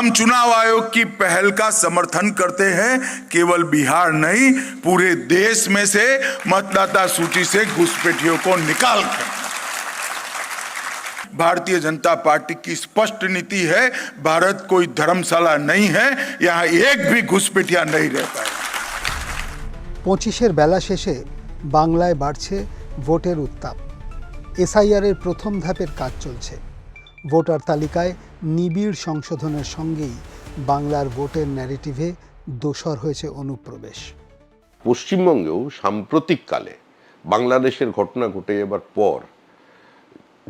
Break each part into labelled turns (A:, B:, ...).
A: हम चुनाव आयोग की पहल का समर्थन करते हैं केवल बिहार नहीं पूरे देश में से मतदाता सूची से घुसपैठियों को निकाल कर भारतीय जनता पार्टी की स्पष्ट नीति है भारत कोई धर्मशाला नहीं है यहाँ एक भी घुसपैठिया नहीं रह पाए
B: পঁচিশের বেলা শেষে বাংলায় বাড়ছে ভোটের উত্তাপ এসআইআরের প্রথম ধাপের কাজ চলছে ভোটার তালিকায় নিবিড় সংশোধনের সঙ্গেই বাংলার ভোটের ন্যারেটিভে দোসর হয়েছে অনুপ্রবেশ।
C: পশ্চিমবঙ্গেও সাম্প্রতিককালে বাংলাদেশের ঘটনা ঘটে যাবার পর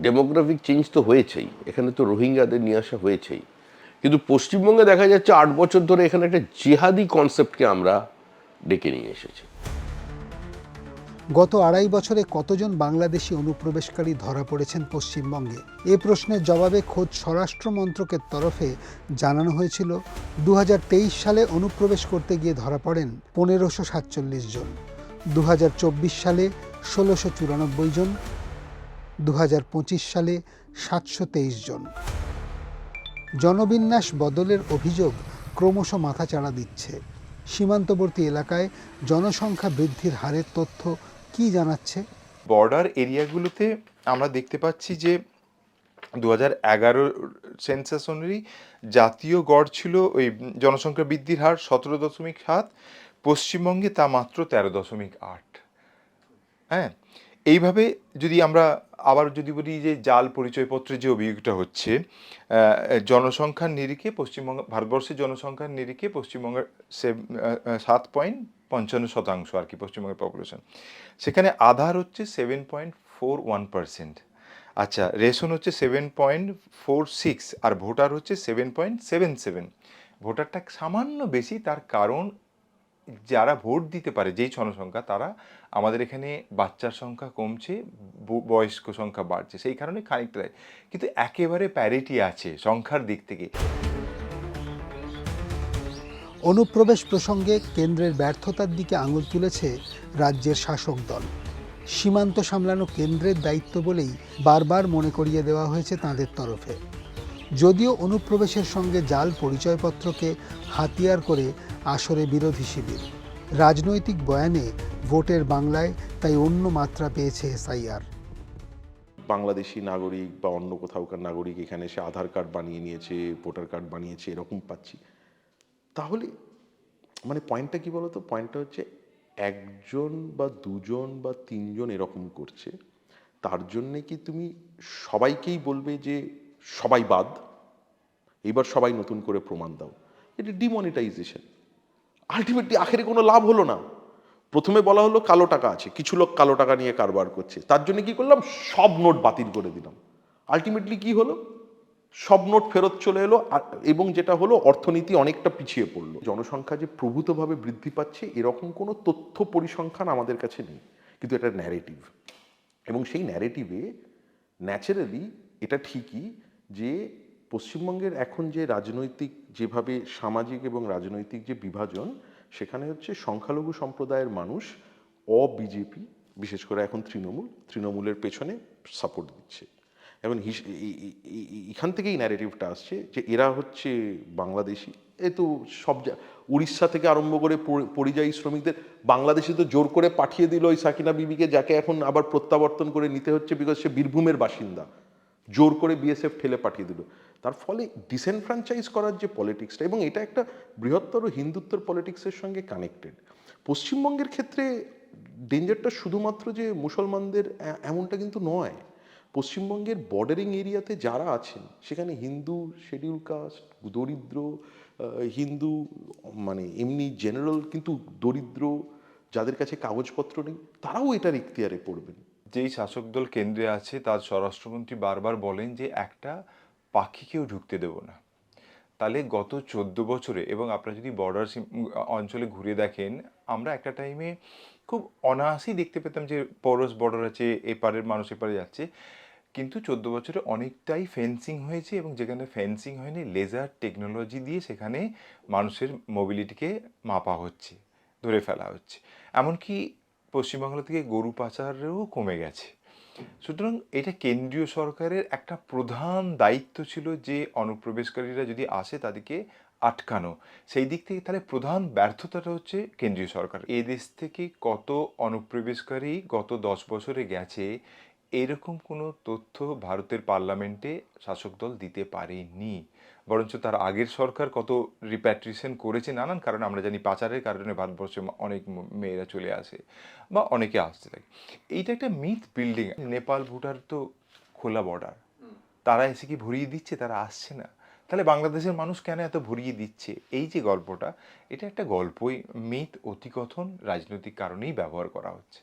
C: ডেমোগ্রাফিক চেঞ্জ তো হয়েছেই, এখানে তো রোহিঙ্গাদের নিয়ে আসা হয়েছেই। কিন্তু পশ্চিমবঙ্গে দেখা যাচ্ছে আট বছর ধরে এখানে একটা জিহাদি কনসেপ্টকে আমরা ডেকে নিয়ে এসেছি।
B: গত আড়াই বছরে কতজন বাংলাদেশি অনুপ্রবেশকারী ধরা পড়েছেন পশ্চিমবঙ্গে? এ প্রশ্নের জবাবে খোদ স্বরাষ্ট্র মন্ত্রকের তরফে জানানো হয়েছিল দু সালে অনুপ্রবেশ করতে গিয়ে ধরা পড়েন পনেরোশো সাতচল্লিশ জন দু সালে ষোলোশো চুরানব্বই জন দু সালে সাতশো তেইশ জন। জনবিন্যাস বদলের অভিযোগ ক্রমশ মাথাচাড়া দিচ্ছে। সীমান্তবর্তী এলাকায় জনসংখ্যা বৃদ্ধির হারের তথ্য কি জানাচ্ছে?
D: বর্ডার এরিয়াগুলোতে আমরা দেখতে পাচ্ছি যে দু হাজার এগারো সেন্সাস অনুযায়ী জাতীয় গড় ছিল ওই জনসংখ্যা বৃদ্ধির হার সতেরো দশমিক সাত, পশ্চিমবঙ্গে তা মাত্র তেরো দশমিক আট। হ্যাঁ এইভাবে যদি আমরা আবার যদি বলি যে জাল পরিচয়পত্রের যে অভিযোগটা হচ্ছে জনসংখ্যার নিরিখে পশ্চিমবঙ্গ, ভারতবর্ষের জনসংখ্যার নিরিখে পশ্চিমবঙ্গের সে- সাত পয়েন্ট পঞ্চান্ন শতাংশ আর কি পশ্চিমবঙ্গের পপুলেশন সেখানে আধার হচ্ছে seven point four one percent আচ্ছা রেশন হচ্ছে সেভেন পয়েন্ট ফোর সিক্স আর ভোটার হচ্ছে সেভেন পয়েন্ট সেভেন সেভেন ভোটারটা সামান্য বেশি, তার কারণ যারা ভোট দিতে পারে, যেই জনসংখ্যা, তারা আমাদের এখানে বাচ্চার সংখ্যা কমছে বয়স্ক সংখ্যা বাড়ছে, সেই কারণে খানিকটা। কিন্তু একেবারে প্যারিটি আছে সংখ্যার দিক থেকে।
B: অনুপ্রবেশ প্রসঙ্গে কেন্দ্রের ব্যর্থতার দিকে আঙুল তুলেছে রাজ্যের শাসক দল। সীমান্ত সামলানো কেন্দ্রের দায়িত্ব বলেই বারবার মনে করিয়ে দেওয়া হয়েছে তাদের তরফে। যদিও অনুপ্রবেশের সঙ্গে জাল পরিচয়পত্রকে হাতিয়ার করে আসরে বিরোধী শিবির। রাজনৈতিক বয়ানে ভোটের বাংলায় তাই অন্য মাত্রা পেয়েছে এসআইআর।
E: বাংলাদেশি নাগরিক বা অন্য কোথাওকার নাগরিক এখানে এসে আধার কার্ড বানিয়ে নিয়েছে, ভোটার কার্ড বানিয়েছে, এরকম পাচ্ছি। তাহলে মানে পয়েন্টটা কি বলতো? পয়েন্টটা হচ্ছে একজন বা দুজন বা তিনজন এরকম করছে, তার জন্যে কি তুমি সবাইকেই বলবে যে সবাই বাদ? এইবার সবাই নতুন করে প্রমাণ দাও। এটা ডিমনিটাইজেশন আলটিমেটলি আখেরে কোনো লাভ হলো না। প্রথমে বলা হলো কালো টাকা আছে, কিছু লোক কালো টাকা নিয়ে কারবার করছে। তার জন্য কি করলাম? সব নোট বাতিল করে দিলাম। আলটিমেটলি কি হলো? সব নোট ফেরত চলে এলো এবং যেটা হলো অর্থনীতি অনেকটা পিছিয়ে পড়ল। জনসংখ্যা যে প্রভূতভাবে বৃদ্ধি পাচ্ছে, এরকম কোনো তথ্য পরিসংখ্যান আমাদের কাছে নেই, কিন্তু এটা ন্যারেটিভ এবং সেই ন্যারেটিভে ন্যাচারালি এটা ঠিকই যে পশ্চিমবঙ্গের এখন যে রাজনৈতিক, যেভাবে সামাজিক এবং রাজনৈতিক যে বিভাজন, সেখানে হচ্ছে সংখ্যালঘু সম্প্রদায়ের মানুষ অ বিজেপি বিশেষ করে এখন তৃণমূল, তৃণমূলের পেছনে সাপোর্ট দিচ্ছে। এবং এখান থেকেই ন্যারেটিভটা আসছে যে এরা হচ্ছে বাংলাদেশি। এ তো সব উড়িষ্যা থেকে আরম্ভ করে পরিযায়ী শ্রমিকদের, বাংলাদেশে তো জোর করে পাঠিয়ে দিল ওই সাকিনা বিবিকে, যাকে এখন আবার প্রত্যাবর্তন করে নিতে হচ্ছে বিকজ সে বীরভূমের বাসিন্দা। জোর করে বিএসএফ ঠেলে পাঠিয়ে দিল। তার ফলে ডিসেনফ্রাঞ্চাইজ করার যে পলিটিক্সটা এবং এটা একটা বৃহত্তর হিন্দুত্বর পলিটিক্সের সঙ্গে কানেক্টেড পশ্চিমবঙ্গের ক্ষেত্রে ডেঞ্জারটা শুধুমাত্র যে মুসলমানদের এমনটা কিন্তু নয়। পশ্চিমবঙ্গের বর্ডারিং এরিয়াতে যারা আছেন, সেখানে হিন্দু শিডিউল কাস্ট দরিদ্র হিন্দু মানে এমনি জেনারেল কিন্তু দরিদ্র, যাদের কাছে কাগজপত্র নেই, তারাও এটার ইখতিয়ারে পড়বেন।
D: যেই শাসক দল কেন্দ্রে আছে, তার স্বরাষ্ট্রমন্ত্রী বারবার বলেন যে একটা পাখিকেও ঢুকতে দেব না। তাহলে গত চোদ্দ বছরে, এবং আপনারা যদি বর্ডার অঞ্চলে ঘুরে দেখেন, আমরা একটা টাইমে খুব অনায়াসেই দেখতে পেতাম যে পরশ বর্ডার আছে, এপারের মানুষ এপারে যাচ্ছে। কিন্তু চোদ্দ বছরে অনেকটাই ফেন্সিং হয়েছে এবং যেখানে ফেন্সিং হয়নি লেজার টেকনোলজি দিয়ে সেখানে মানুষের মোবিলিটিকে মাপা হচ্ছে, ধরে ফেলা হচ্ছে। এমনকি পশ্চিমবাংলা থেকে গরু পাচারেও কমে গেছে। সুতরাং এটা কেন্দ্রীয় সরকারের একটা প্রধান দায়িত্ব ছিল যে অনুপ্রবেশকারীরা যদি আসে তাদেরকে আটকানো। সেই দিক থেকে তাহলে প্রধান ব্যর্থতাটা হচ্ছে কেন্দ্রীয় সরকার। এই দেশ থেকে কত অনুপ্রবেশকারী গত দশ বছরে গেছে এরকম কোনো তথ্য ভারতের পার্লামেন্টে শাসক দল দিতে পারেনি। বরঞ্চ তার আগের সরকার কত রিপ্যাট্রিশন করেছে নানান কারণে আমরা জানি পাচারের কারণে ভারতবর্ষে অনেক মেয়েরা চলে আসে বা অনেকে আসতে থাকে। এইটা একটা মিথ বিল্ডিং নেপাল ভুটান তো খোলা বর্ডার তারা এসে কি ভরিয়ে দিচ্ছে? তারা আসছে না। তাহলে বাংলাদেশের মানুষ কেন এত ভরিয়ে দিচ্ছে? এই যে গল্পটা এটা একটা গল্পই মিথ অতিকথন রাজনৈতিক কারণেই ব্যবহার করা হচ্ছে।